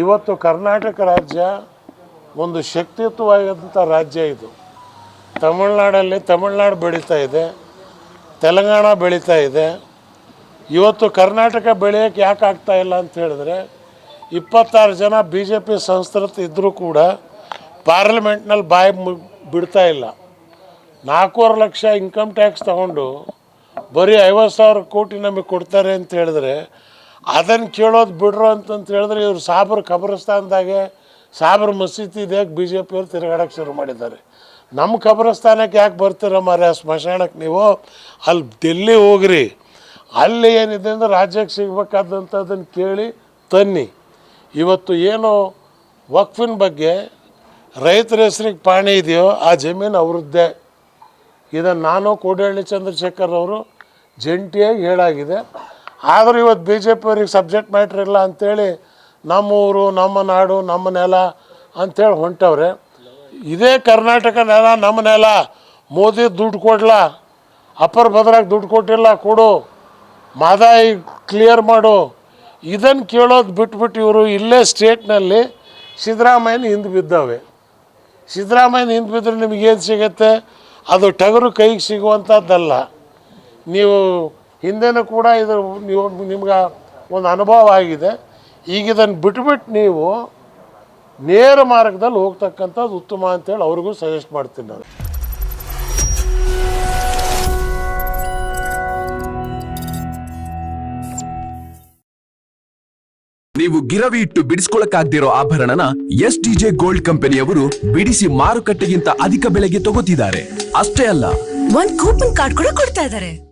ಇವತ್ತು ಕರ್ನಾಟಕ ರಾಜ್ಯ ಒಂದು ಶಕ್ತಿಯುತವಾದಂಥ ರಾಜ್ಯ ಇದು. ತಮಿಳ್ನಾಡಲ್ಲಿ ತಮಿಳ್ನಾಡು ಬೆಳೀತಾ ಇದೆ. ತೆಲಂಗಾಣ ಬೆಳೀತಾ ಇದೆ. ಇವತ್ತು ಕರ್ನಾಟಕ ಬೆಳೆಯೋಕ್ಕೆ ಯಾಕೆ ಆಗ್ತಾ ಇಲ್ಲ ಅಂತ ಹೇಳಿದ್ರೆ, ಇಪ್ಪತ್ತಾರು ಜನ ಬಿ ಜೆ ಪಿ ಸಂಸ್ಕೃತ ಇದ್ದರೂ ಕೂಡ ಪಾರ್ಲಿಮೆಂಟ್ನಲ್ಲಿ ಬಾಯಿ ಬಿಡ್ತಾ ಇಲ್ಲ. ನಾಲ್ಕೂವರೆ ಲಕ್ಷ ಇನ್ಕಮ್ ಟ್ಯಾಕ್ಸ್ ತಗೊಂಡು ಬರೀ ಐವತ್ತು ಸಾವಿರ ಕೋಟಿ ನಮಗೆ ಕೊಡ್ತಾರೆ ಅಂತ ಹೇಳಿದ್ರೆ ಅದನ್ನು ಕೇಳೋದು ಬಿಡ್ರು ಅಂತಂತ ಹೇಳಿದ್ರೆ ಇವರು ಸಾಬ್ರ ಖಬರಸ್ತಾನದಾಗೆ ಸಾಬ್ರ ಮಸೀದಿದೆ ಬಿ ಜೆ ಪಿಯವ್ರು ತಿರುಗಾಡೋಕ್ಕೆ ಶುರು ಮಾಡಿದ್ದಾರೆ. ನಮ್ಮ ಕಬ್ರಸ್ತಾನಕ್ಕೆ ಯಾಕೆ ಬರ್ತೀರ ಮಾರ್ಯ ಸ್ಮಶಾನಕ್ಕೆ ನೀವು? ಅಲ್ಲಿ ಡೆಲ್ಲಿ ಹೋಗ್ರಿ. ಅಲ್ಲಿ ಏನಿದೆ ಅಂದ್ರೆ ರಾಜ್ಯಕ್ಕೆ ಸಿಗಬೇಕಾದಂಥದ್ದನ್ನು ಕೇಳಿ ತನ್ನಿ. ಇವತ್ತು ಏನು ವಕ್ಫಿನ ಬಗ್ಗೆ ರೈತರ ಹೆಸ್ರಿಗೆ ಪಾಣಿ ಇದೆಯೋ ಆ ಜಮೀನು ಅವ್ರದ್ದೇ. ಇದನ್ನು ನಾನು ಕೋಡಿಹಳ್ಳಿ ಚಂದ್ರಶೇಖರ್ ಅವರು ಜಂಟಿಯಾಗಿ ಹೇಳಾಗಿದೆ. ಆದರೂ ಇವತ್ತು ಬಿ ಜೆ ಪಿಯವ್ರಿಗೆ ಸಬ್ಜೆಕ್ಟ್ ಮ್ಯಾಟ್ರ್ ಇಲ್ಲ ಅಂಥೇಳಿ ನಮ್ಮ ಊರು ನಮ್ಮ ನಾಡು, ನಮ್ಮ ನೆಲ ಅಂಥೇಳಿ ಹೊಂಟವ್ರೆ. ಇದೇ ಕರ್ನಾಟಕ ನೆಲ, ನಮ್ಮ ನೆಲ. ಮೋದಿ ದುಡ್ಡು ಕೊಡಲ? ಅಪ್ಪರ್ ಭದ್ರಾಗ ದುಡ್ಡು ಕೊಟ್ಟಿಲ್ಲ, ಕೊಡು. ಮಾದಾಯಿ ಕ್ಲಿಯರ್ ಮಾಡು. ಇದನ್ನು ಕೇಳೋದು ಬಿಟ್ಬಿಟ್ಟು ಇವರು ಇಲ್ಲೇ ಸ್ಟೇಟ್ನಲ್ಲಿ ಸಿದ್ದರಾಮಯ್ಯನ ಹಿಂದೆ ಬಿದ್ದವೆ ಸಿದ್ದರಾಮಯ್ಯನ ಹಿಂದೆ ಬಿದ್ದರೆ ನಿಮಗೇನು ಸಿಗುತ್ತೆ? ಅದು ಟಗರು ಕೈಗೆ ಸಿಗುವಂಥದ್ದಲ್ಲ ನೀವು ಹಿಂದೆನೂ ಕೂಡ ಇದು ನೀವು ನಿಮ್ಗೆ ಒಂದು ಅನುಭವ ಆಗಿದೆ ಈಗ ಇದನ್ನು ಬಿಟ್ಬಿಟ್ಟು ನೀವು ನೇರ ಮಾರ್ಗದಲ್ಲಿ ಹೋಗ್ತಕ್ಕಂಥದ್ದು ಉತ್ತಮ ಅಂತೇಳಿ ಅವ್ರಿಗೂ ಸಜೆಸ್ಟ್ ಮಾಡ್ತೀನಿ ನಾನು. ನೀವು ಗಿರವಿ ಇಟ್ಟು ಬಿಡಿಸ್ಕೊಳಕ್ಕಾಗ್ದಿರೋ ಆಭರಣನ ಎಸ್ ಡಿಜೆ ಗೋಲ್ಡ್ ಕಂಪನಿಯವರು ಬಿಡಿಸಿ ಮಾರುಕಟ್ಟೆಗಿಂತ ಅಧಿಕ ಬೆಲೆಗೆ ತಗೋತಿದ್ದಾರೆ. ಅಷ್ಟೇ ಅಲ್ಲ. ಒಂದ್ ಕೂಪನ್ ಕಾರ್ಡ್ ಕೂಡ ಕೊಡ್ತಾ ಇದಾರೆ